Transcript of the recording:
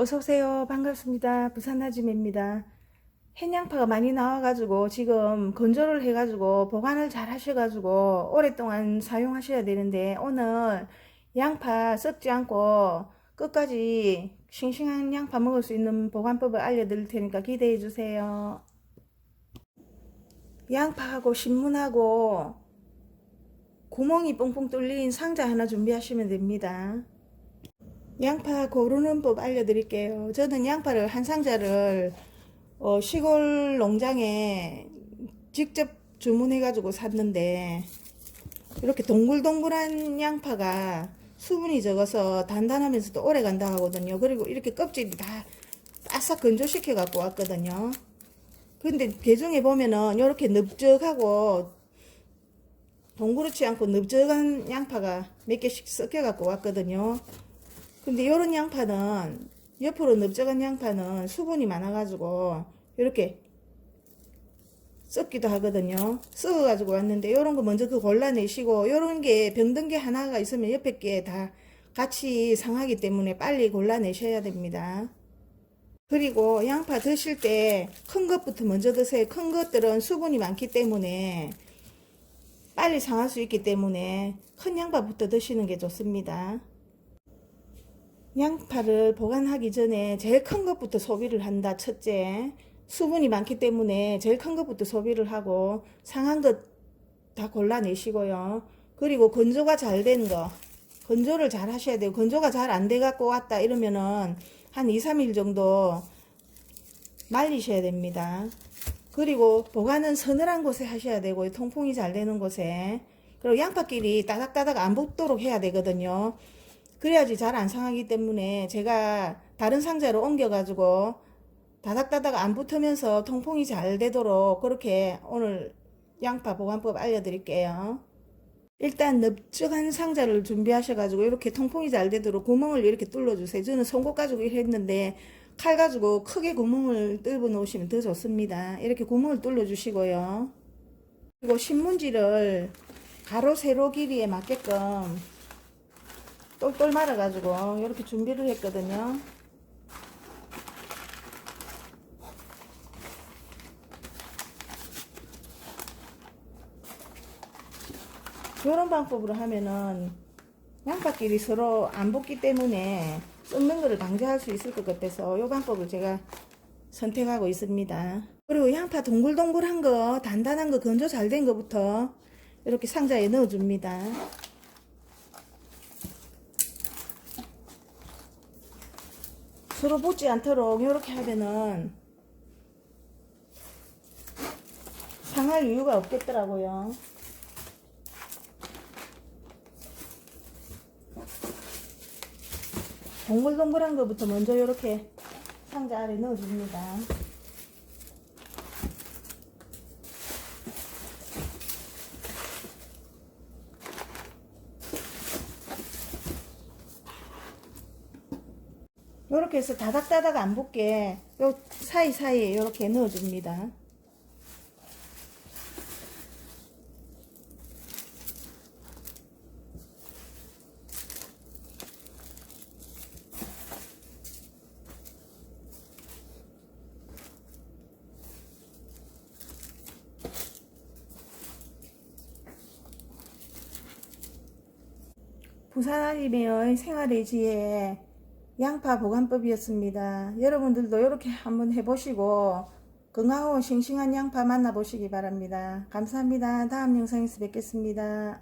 어서오세요. 반갑습니다. 부산나짐입니다. 햇양파가 많이 나와가지고 지금 건조를 해가지고 보관을 잘 하셔가지고 오랫동안 사용하셔야 되는데 오늘 양파 썩지 않고 끝까지 싱싱한 양파 먹을 수 있는 보관법을 알려드릴 테니까 기대해 주세요. 양파하고 신문하고 구멍이 뻥뻥 뚫린 상자 하나 준비하시면 됩니다. 양파 고르는 법 알려드릴게요. 저는 양파를 한 상자를 어, 시골 농장에 직접 주문해가지고 샀는데 이렇게 동글동글한 양파가 수분이 적어서 단단하면서도 오래 간다 하거든요. 그리고 이렇게 껍질이 다 바싹 건조시켜 갖고 왔거든요. 근데 개중에 보면은 이렇게 넓적하고 동그랗지 않고 넓적한 양파가 몇 개씩 섞여 갖고 왔거든요. 근데 이런 양파는 옆으로 넓적한 양파는 수분이 많아가지고 이렇게 썩기도 하거든요. 썩어가지고 왔는데 이런 거 먼저 그 골라내시고 이런 게 병든 게 하나가 있으면 옆에 게 다 같이 상하기 때문에 빨리 골라내셔야 됩니다. 그리고 양파 드실 때 큰 것부터 먼저 드세요. 큰 것들은 수분이 많기 때문에 빨리 상할 수 있기 때문에 큰 양파부터 드시는 게 좋습니다. 양파를 보관하기 전에 제일 큰 것부터 소비를 한다. 첫째, 수분이 많기 때문에 제일 큰 것부터 소비를 하고 상한 것 다 골라내시고요. 그리고 건조가 잘 된 거, 건조를 잘 하셔야 돼요. 건조가 잘 안 돼 갖고 왔다 이러면은 한 2, 3일 정도 말리셔야 됩니다. 그리고 보관은 서늘한 곳에 하셔야 되고 통풍이 잘 되는 곳에 그리고 양파끼리 따닥따닥 안 붙도록 해야 되거든요. 그래야지 잘 안 상하기 때문에 제가 다른 상자로 옮겨가지고 다닥다닥 안 붙으면서 통풍이 잘 되도록 그렇게 오늘 양파 보관법 알려드릴게요. 일단 넓적한 상자를 준비하셔가지고 이렇게 통풍이 잘 되도록 구멍을 이렇게 뚫어주세요. 저는 손꼽 가지고 했는데 칼 가지고 크게 구멍을 뚫어 놓으시면 더 좋습니다. 이렇게 구멍을 뚫어주시고요. 그리고 신문지를 가로 세로 길이에 맞게끔 똘똘 말아가지고 이렇게 준비를 했거든요. 이런 방법으로 하면은 양파끼리 서로 안 붙기 때문에 썩는 거를 방지할 수 있을 것 같아서 이 방법을 제가 선택하고 있습니다. 그리고 양파 동글동글한 거, 단단한 거, 건조 잘 된 거부터 이렇게 상자에 넣어줍니다. 서로 붙지 않도록 이렇게 하면은 상할 이유가 없겠더라고요. 동글동글한 것부터 먼저 이렇게 상자 아래 넣어줍니다. 이렇게 해서 다닥다닥 안 붙게 요 사이사이에 이렇게 넣어줍니다. 부산 아림의 생활의 지혜 양파 보관법이었습니다. 여러분들도 이렇게 한번 해보시고 건강하고 싱싱한 양파 만나보시기 바랍니다. 감사합니다. 다음 영상에서 뵙겠습니다.